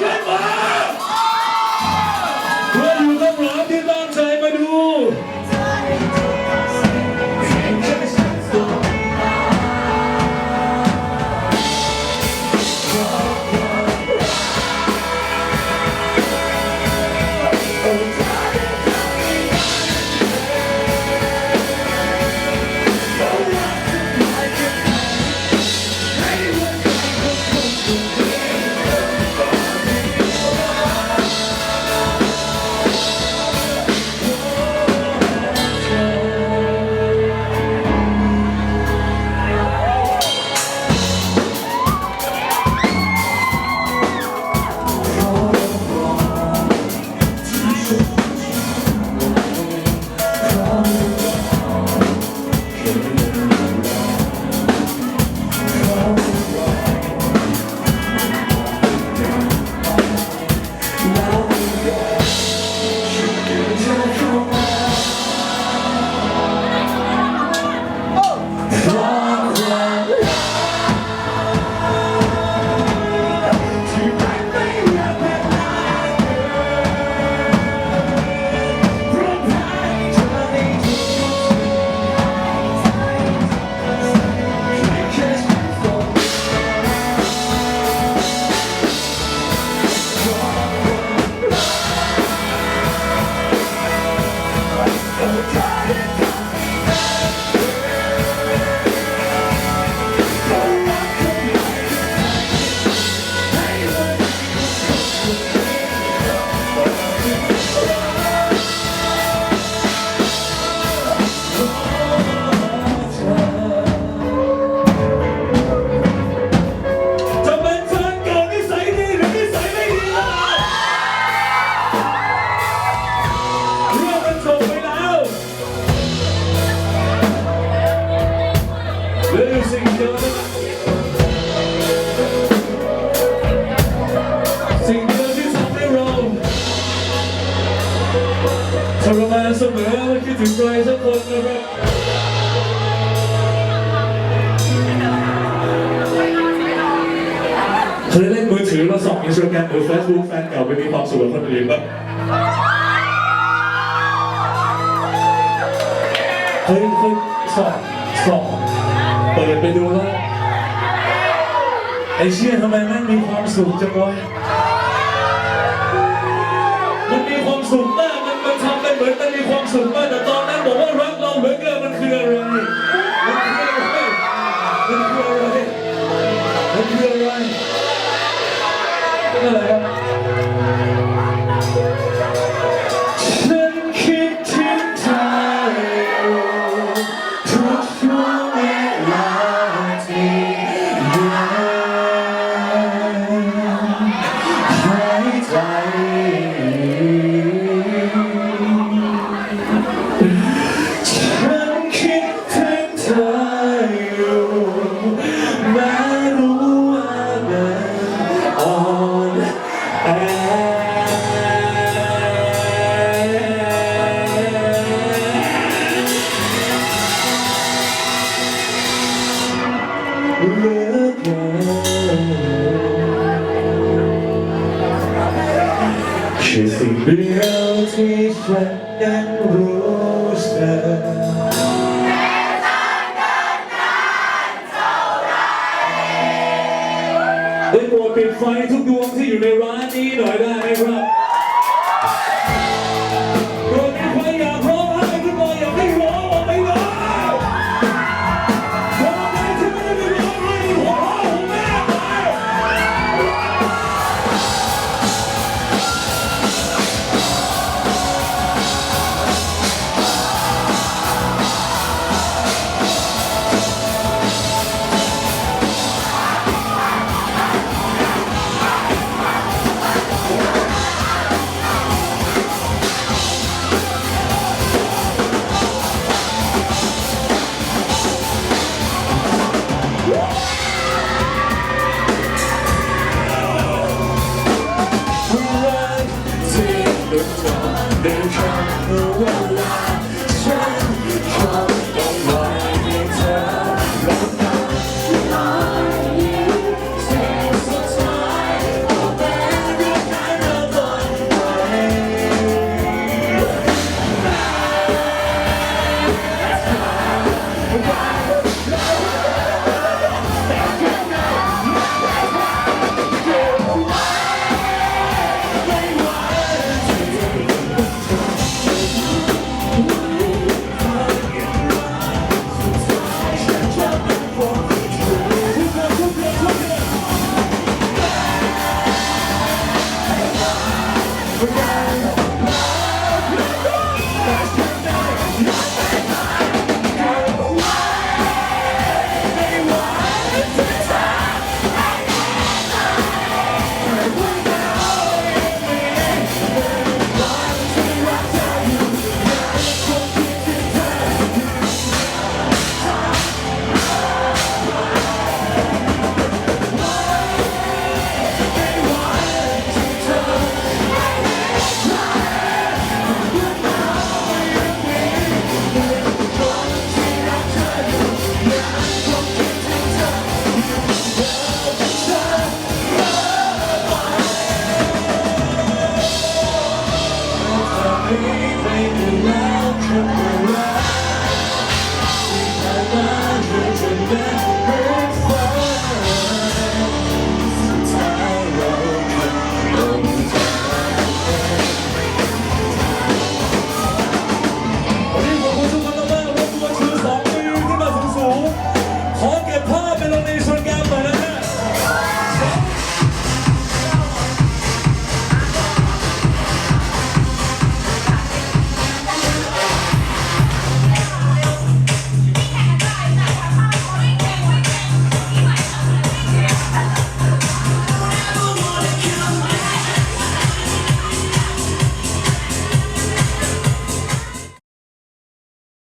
ขึ้นมาเพื่อนอยู่ข้างหลังที่ตั้งใจมาดู ถึงใครสักคนนะครับเคยเล่นมือถือแล้วส่องอินสตาแกรมหรือเฟซบุ๊กแฟนเก่าไปมีความสุขกับคนอื่นบ้างเคยเคยส่องส่องเปิดไปดูแล้วไอ้เชี่ยทำไมแม่งมีความสุขจังวะมันมีความสุขมากมันมันทำเป็นเหมือนมันมีความสุขมาก เลยครับ เหลือเกินคือสิ่งเดียวที่ฉันยังรู้สึกได้โปรดปิดไฟทุกดวงที่อยู่ในร้านนี้หน่อยได้ไหมครับ